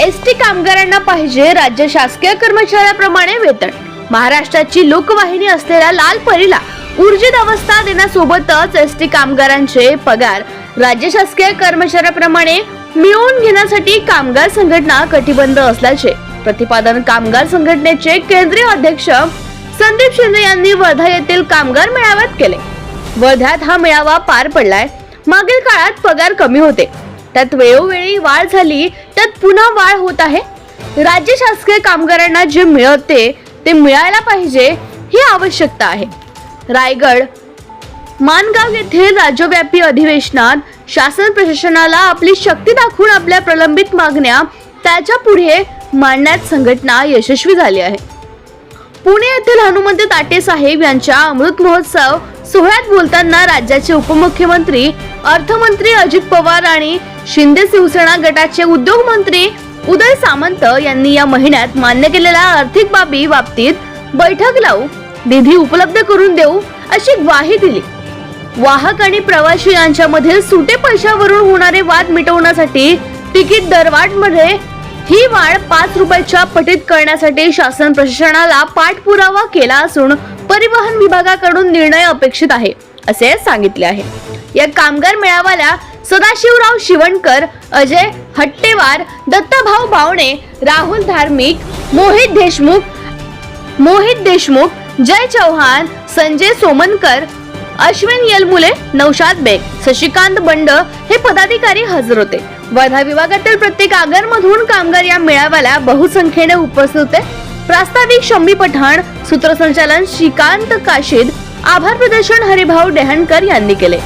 S T कामगारांना पाहिजे राज्य शासकीय कर्मचाऱ्याप्रमाणे वेतन. महाराष्ट्राची लोकवाहिनी असलेल्या लाल परीला ऊर्जित अवस्था देण्यासोबतच एस टी कामगारांचे पगार राज्य शासकीय कर्मचाऱ्याप्रमाणे मिळवून घेण्यासाठी कामगार संघटना कटिबद्ध असल्याचे प्रतिपादन कामगार संघटनेचे केंद्रीय अध्यक्ष संदीप शिंदे यांनी वर्धा येथील कामगार मेळाव्यात केले. वर्ध्यात हा मेळावा पार पडलाय. मागील काळात पगार कमी होते. त्यात वेळोवेळी वाढ झाली त्यात पुन्हा वाढ होत आहे. राज्य शासकीय कामगारांना जे मिळते ते मिळायला पाहिजे ही आवश्यकता आहे. रायगड मानगाव येथील राज्यव्यापी अधिवेशनात शासन प्रशासनाला आपली शक्ती दाखवून आपल्या प्रलंबित मागण्या त्याच्या पुढे मांडण्यात संघटना यशस्वी झाली आहे. पुणे येथील हनुमंत ताटे साहेब यांच्या अमृत महोत्सव सोहळ्यात बोलताना राज्याचे उपमुख्यमंत्री अर्थमंत्री अजित पवार आणि शिंदे शिवसेना गटाचे उद्योग मंत्री उदय सामंत यांनी या महिन्यात मान्य केलेल्या आर्थिक बाबी बाबतीत बैठक लावू निधी उपलब्ध करून देऊ अशी ग्वाही दिली. वाहक आणि प्रवासी यांच्यामधील सुटे पैशावरून होणारे वाद मिटवण्यासाठी तिकीट दरवाढ ही वाढ पाच रुपयाच्या पटीत करण्यासाठी शासन प्रशासनाला पाठपुरावा केला असून परिवहन विभागाकडून निर्णय अपेक्षित आहे असे सांगितले आहे. या कामगार मेळाव्याला सदाशिवराव शिवणकर अजय हट्टेवार दत्ताभाऊ भावणे राहुल धार्मिक मोहित देशमुख मोहित देशमुख जय चौहान संजय सोमनकर अश्विन यलमुले नौशाद बेग शशिकांत बंड हे पदाधिकारी हजर होते. वर्धा विभागातील प्रत्येक आगरमधून कामगार या मेळाव्याला बहुसंख्येने उपस्थित होते. प्रास्ताविक शंभी पठाण सूत्रसंचालन श्रीकांत काशीद आभार प्रदर्शन हरिभाऊ डेहणकर यांनी केले.